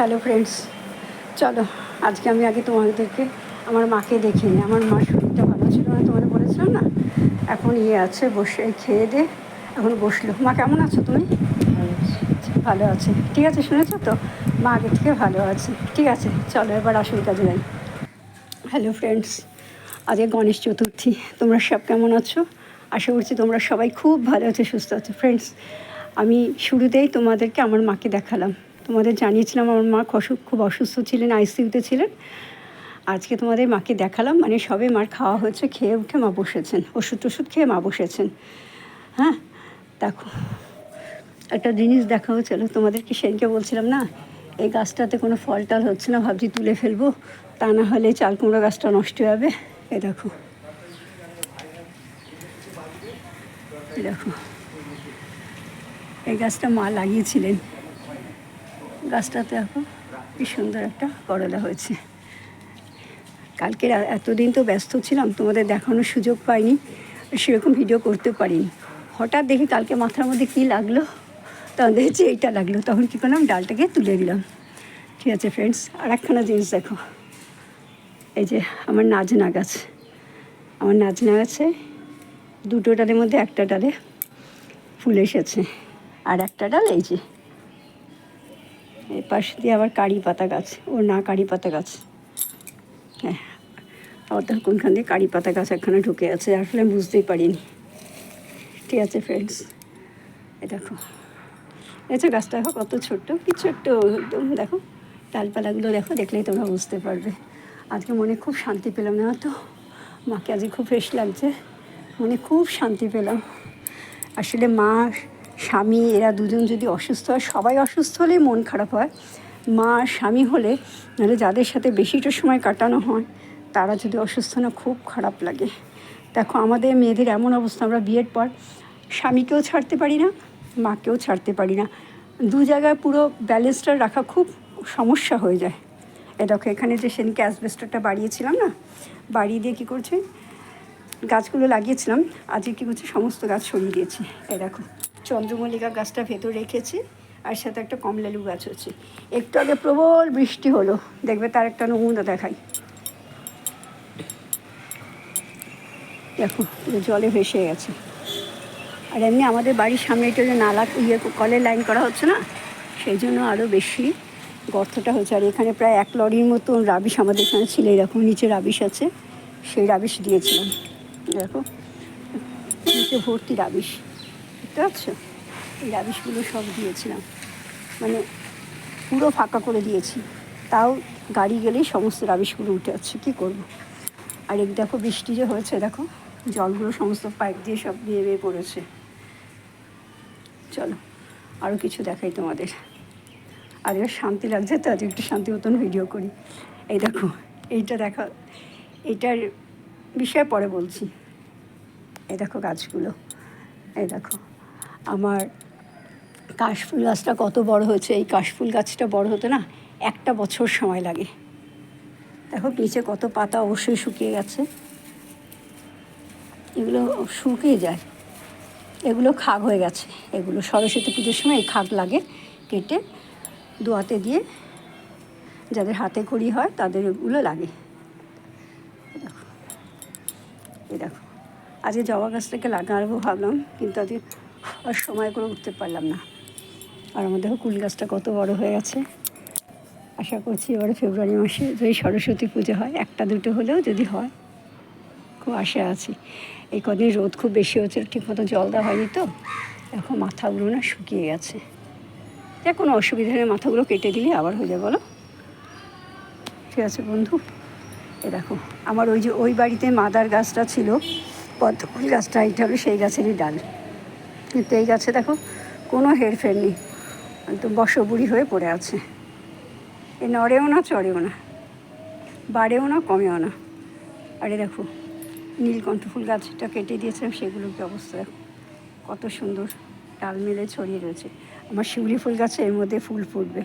Hello friends চলো, আজকে আমি আগে তোমাদেরকে আমার মাকে দেখে নিই। আমার মার শরীরটা ভালো ছিল না, তোমাদের বলেছিলাম না? এখন ইয়ে আছে, বসে খেয়ে দে, এখন বসল। মা, কেমন আছো তুমি? ভালো আছে। ঠিক আছে, শুনেছো তো? মা আগে থেকে ভালো আছে। ঠিক আছে, চলো এবার আসল কাজে যাই। হ্যালো ফ্রেন্ডস আজকে গণেশ চতুর্থী। তোমরা সব কেমন আছো? আশা করছি তোমরা সবাই খুব ভালো আছো, সুস্থ আছো। ফ্রেন্ডস আমি শুরুতেই তোমাদেরকে আমার মাকে দেখালাম। তোমাদের জানিয়েছিলাম, আমার মা অসুখ খুব অসুস্থ ছিলেন, আইসিইউতে ছিলেন। আজকে তোমাদের মাকে দেখালাম মানে সবে মার খাওয়া হয়েছে, খেয়ে উঠে মা বসেছেন, ওষুধ টষুধ খেয়ে মা বসেছেন। হ্যাঁ দেখো, একটা জিনিস দেখাও চলো তোমাদেরকে সেদিনকে বলছিলাম না, এই গাছটাতে কোনো ফল টল হচ্ছে না, ভাবছি তুলে ফেলব, তা না হলে চাল কুমড়ো গাছটা নষ্ট হয়ে যাবে। এ দেখো। দেখো। এই গাছটা মা লাগিয়েছিলেন। গাছটাতে এখন কি সুন্দর একটা করলা হয়েছে। কালকে এতদিন তো ব্যস্ত ছিলাম, তোমাদের দেখানোর সুযোগ পাইনি, সেরকম ভিডিও করতে পারিনি। হঠাৎ দেখি কালকে মাথার মধ্যে কী লাগল তখন দেখেছি এইটা লাগল, তখন কী করলাম, ডালটাকে তুলে দিলাম। ঠিক আছে ফ্রেন্ডস আর একখানা জিনিস দেখো। এই যে আমার নাজনা গাছ। আমার নাজনা গাছে দুটো ডালের মধ্যে একটা ডালে ফুল এসেছে, আর একটা ডাল এই যে এই পাশ দিয়ে আবার কারি পাতা গাছ ও না কারি পাতা গাছ। হ্যাঁ আবার তো কোনখান দিয়ে কারি পাতা গাছ একখানে ঢুকে আছে, আসলে বুঝতেই পারিনি। ঠিক আছে ফ্রেন্ডস এ দেখো। যে গাছটা দেখো কত ছোট্ট কি ছোট্ট একদম দেখো, ডালপালাগুলো দেখো, দেখলেই তোমরা বুঝতে পারবে। আজকে মনে খুব শান্তি পেলাম না তো? মাকে আজকে খুব ফ্রেশ লাগছে, মনে খুব শান্তি পেলাম। আসলে মা স্বামী, এরা দুজন যদি অসুস্থ হয়, সবাই অসুস্থ হলেই মন খারাপ হয়। মা স্বামী হলে নাহলে যাদের সাথে বেশিটা সময় কাটানো হয়, তারা যদি অসুস্থ না, খুব খারাপ লাগে। দেখো, আমাদের মেয়েদের এমন অবস্থা, আমরা বিয়ের পর স্বামীকেও ছাড়তে পারি না, মাকেও ছাড়তে পারি না। দু জায়গায় পুরো ব্যালেন্সটা রাখা খুব সমস্যা হয়ে যায়। এ দেখো, এখানে যে সেদিনকে অ্যাসবেস্টারটা বাড়িয়েছিলাম না বাড়িয়ে দিয়ে কী করছে, গাছগুলো লাগিয়েছিলাম, আজকে কী করছে, সমস্ত গাছ সরিয়ে দিয়েছি। এই দেখো চন্দ্রমল্লিকা গাছটা ভেতর রেখেছি, আর সাথে একটা কমলালু গাছ হচ্ছে একটু আগে প্রবল বৃষ্টি হলো। দেখবে তার একটা নমুনা দেখাই। দেখো জলে ভেসে গেছে। আর এমনি আমাদের বাড়ির সামনে এটা যে নালা ইয়ে কলের লাইন করা হচ্ছে না? সেই জন্য আরও বেশি গর্তটা হচ্ছে আর এখানে প্রায় এক লরির মতন রাবিশ আমাদের এখানে ছিল, এরকম নিচে রাবিশ আছে। সেই রাবিশ দিয়েছিলাম। দেখো, নিচে ভর্তি রাবিশ। দেখতে পাচ্ছ এই রাবিশগুলো সব দিয়েছিলাম। মানে পুরো ফাঁকা করে দিয়েছি। তাও গাড়ি গেলেই সমস্ত রাবিশগুলো উঠে যাচ্ছে কী করব? আর এক দেখো বৃষ্টি যে হয়েছে, দেখো জলগুলো সমস্ত পাইপ দিয়ে সব দিয়ে বেয়ে পড়েছে। চলো আরও কিছু দেখাই তোমাদের। এবার শান্তি লাগছে তো? আজ একটু শান্তি মতন ভিডিও করি। এই দেখো, এইটা দেখা এইটার বিষয়ে পরে বলছি। এই দেখো গাছগুলো। এই দেখো। আমার কাশফুল গাছটা কত বড় হয়েছে, এই কাশফুল গাছটা বড় হতে না একটা বছর সময় লাগে। দেখো নিচে কত পাতা অবশ্যই শুকিয়ে গেছে। এগুলো শুকিয়ে যায়। এগুলো খাগ হয়ে গেছে। এগুলো সরস্বতী পুজোর সময় এই খাগ লাগে কেটে দোয়াতে দিয়ে যাদের হাতে খড়ি হয় তাদের এগুলো লাগে। এই দেখো। এই দেখো। আজকে জবা গাছটাকে লাগাবো ভাবলাম, কিন্তু আজকে আর সময় করে উঠতে পারলাম না। আর আমাদের কুল গাছটা কত বড় হয়ে গেছে। আশা করছি এবারে ফেব্রুয়ারি মাসে যদি সরস্বতী পুজো হয়, একটা দুটো হলেও যদি হয়, খুব আশা আছি। এই কদিন রোদ খুব বেশি হচ্ছে ঠিক মতো জল দেওয়া হয়নি তো। এখন মাথাগুলো না শুকিয়ে গেছে। যা কোনো অসুবিধা নেই মাথাগুলো কেটে দিলে আবার হয়ে যাবে বলো? ঠিক আছে বন্ধু, এ দেখো, আমার ওই যে ওই বাড়িতে মাদার গাছটা ছিল পদ্মফুল গাছটা এইটা হলো সেই গাছেরই ডাল। কিন্তু এই গাছে দেখো, কোনো হেরফের নেই। একদম বসবুড়ি হয়ে পড়ে আছে। এ নড়েও না, চড়েও না। বাড়েও না, কমেও না। আরে দেখো, নীলকণ্ঠ ফুল গাছটা কেটে দিয়েছিলাম সেগুলোর কি অবস্থা দেখো। কত সুন্দর ডাল মেলে ছড়িয়ে রয়েছে। আমার শিউলি ফুল গাছে এর মধ্যে ফুল ফুটবে।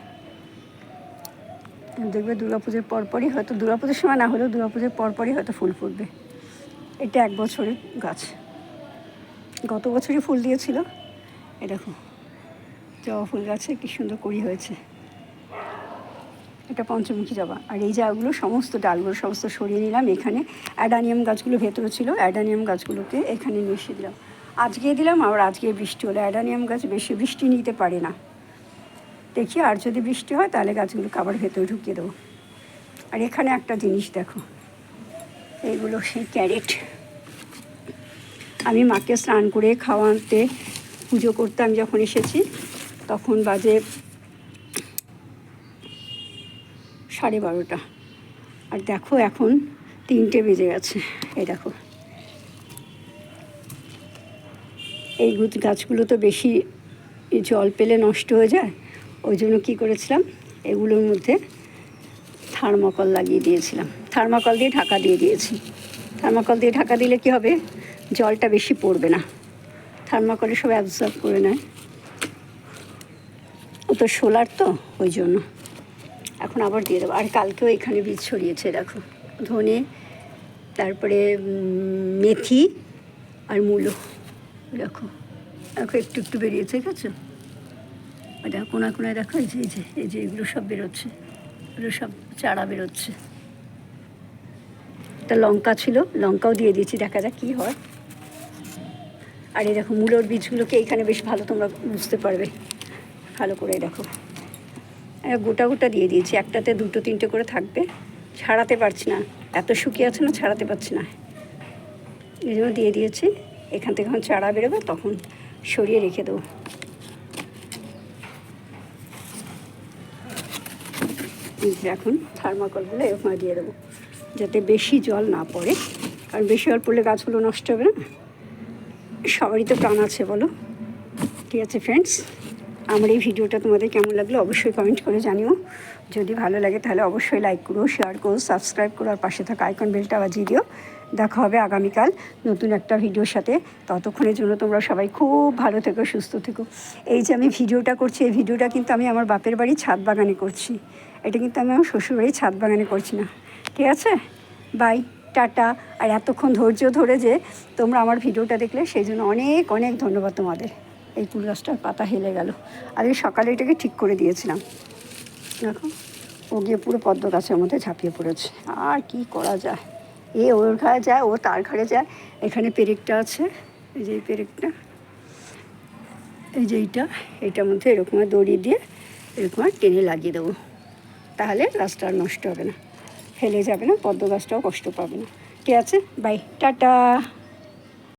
দেখবে দুর্গাপুজোর পরপরই হয়তো, দুর্গাপুজোর সময় না হলেও দুর্গাপুজোর পরপরই হয়তো ফুল ফুটবে। এটা এক বছরের গাছ। গত বছরই ফুল দিয়েছিল। এ দেখো, জবা ফুল গাছে কি সুন্দর করি হয়েছে। এটা পঞ্চমুখী জবা। আর এই জায়গাগুলো সমস্ত ডালগুলো সমস্ত সরিয়ে নিলাম এখানে। অ্যাডানিয়াম গাছগুলো ভেতরে ছিল, অ্যাডানিয়াম গাছগুলোকে এখানে এসে দিলাম। আজকে দিলাম, আবার আজকে বৃষ্টি হলো অ্যাডানিয়াম গাছ বেশি বৃষ্টি নিতে পারে না। দেখি, আর যদি বৃষ্টি হয় তাহলে গাছগুলো আবার ভেতরে ঢুকিয়ে দেবো। আর এখানে একটা জিনিস দেখো, এইগুলো সেই ক্যারেট। আমি মাকে স্নান করে খাওয়াতে পুজো করতে আমি যখন এসেছি, তখন বাজে সাড়ে বারোটা। আর দেখো এখন তিনটে বেজে গেছে। এই দেখো। এই গুছ- গাছগুলো তো বেশি জল পেলে নষ্ট হয়ে যায়। ওই জন্য কী করেছিলাম? এগুলোর মধ্যে থার্মাকল লাগিয়ে দিয়েছিলাম। থার্মাকল দিয়ে ঢাকা দিয়ে দিয়েছি। থার্মাকল দিয়ে ঢাকা দিলে কি হবে? জলটা বেশি পড়বে না। থার্মাকলে সব অ্যাবজর্ব করে নেয়। ও তো সোলার তো, ওই জন্য। এখন আবার দিয়ে দেবো। আর কালকেও এখানে বীজ ছড়িয়েছে, দেখো। ধনে, তারপরে মেথি আর মূলো। দেখো। দেখো, একটু একটু বেরিয়েছে, ঠিক আছে? আর দেখো, কোনায় দেখো, এই যে এই যে এই যে, এগুলো সব বেরোচ্ছে। এগুলো সব চারা বেরোচ্ছে। তা লঙ্কা ছিল, লঙ্কাও দিয়ে দিয়েছি, দেখা যাক কী হয়। আর এই দেখো মূলোর বীজগুলোকে এইখানে বেশ ভালো তোমরা বুঝতে পারবে। ভালো করে দেখো। গোটা গোটা দিয়ে দিয়েছি। একটাতে দুটো তিনটে করে থাকবে। ছাড়াতে পারছি না। এত শুকিয়ে আছে না, ছাড়াতে পারছি না। এই জন্য দিয়ে দিয়েছি। এখান থেকে যখন চারা বেরোবে তখন সরিয়ে রেখে দেবো। এখন থার্মাকলগুলো এরকম দিয়ে দেবো। যাতে বেশি জল না পড়ে। কারণ বেশি জল পড়লে গাছগুলো নষ্ট হবে না? সবারই তো প্রাণ আছে, বলো। ঠিক আছে ফ্রেন্ডস আমার এই ভিডিওটা তোমাদের কেমন লাগল অবশ্যই কমেন্ট করে জানিও। যদি ভালো লাগে তাহলে অবশ্যই লাইক করো শেয়ার করো সাবস্ক্রাইব করো, আর পাশে থাকা আইকন বেলটা বাজিয়ে দিও। দেখা হবে আগামীকাল নতুন একটা ভিডিওর সাথে। ততক্ষণের জন্য তোমরা সবাই খুব ভালো থেকো, সুস্থ থেকো। এই যে আমি ভিডিওটা করছি, এই ভিডিওটা কিন্তু আমি আমার বাপের বাড়ি ছাদ বাগানে করছি। এটা কিন্তু আমি আমার শ্বশুরবাড়ির ছাদ বাগানে করছি না। ঠিক আছে? Bye tata. আর এতক্ষণ ধৈর্য ধরে যে তোমরা আমার ভিডিওটা দেখলে, সেই জন্য অনেক অনেক ধন্যবাদ তোমাদের। এই কুল গাছটার পাতা হেলে গেল। আজকে সকালে এটাকে ঠিক করে দিয়েছিলাম। দেখো, ও গিয়ে পুরো পদ্ম গাছের মধ্যে ঝাঁপিয়ে পড়েছে। আর কি করা যায়? এ ওর ঘরে যায়, ও তার ঘরে যায়। এখানে পেরেকটা আছে। এই যে এই পেরেকটা। এই যে এইটা। এইটার মধ্যে এরকম দড়ি দিয়ে এরকম টেনে লাগিয়ে দেবো। তাহলে গাছটা নষ্ট হবে না। ফেলে যাবে না পদ্ম গাছটাও কষ্ট পাবে না। ঠিক আছে? Bye tata!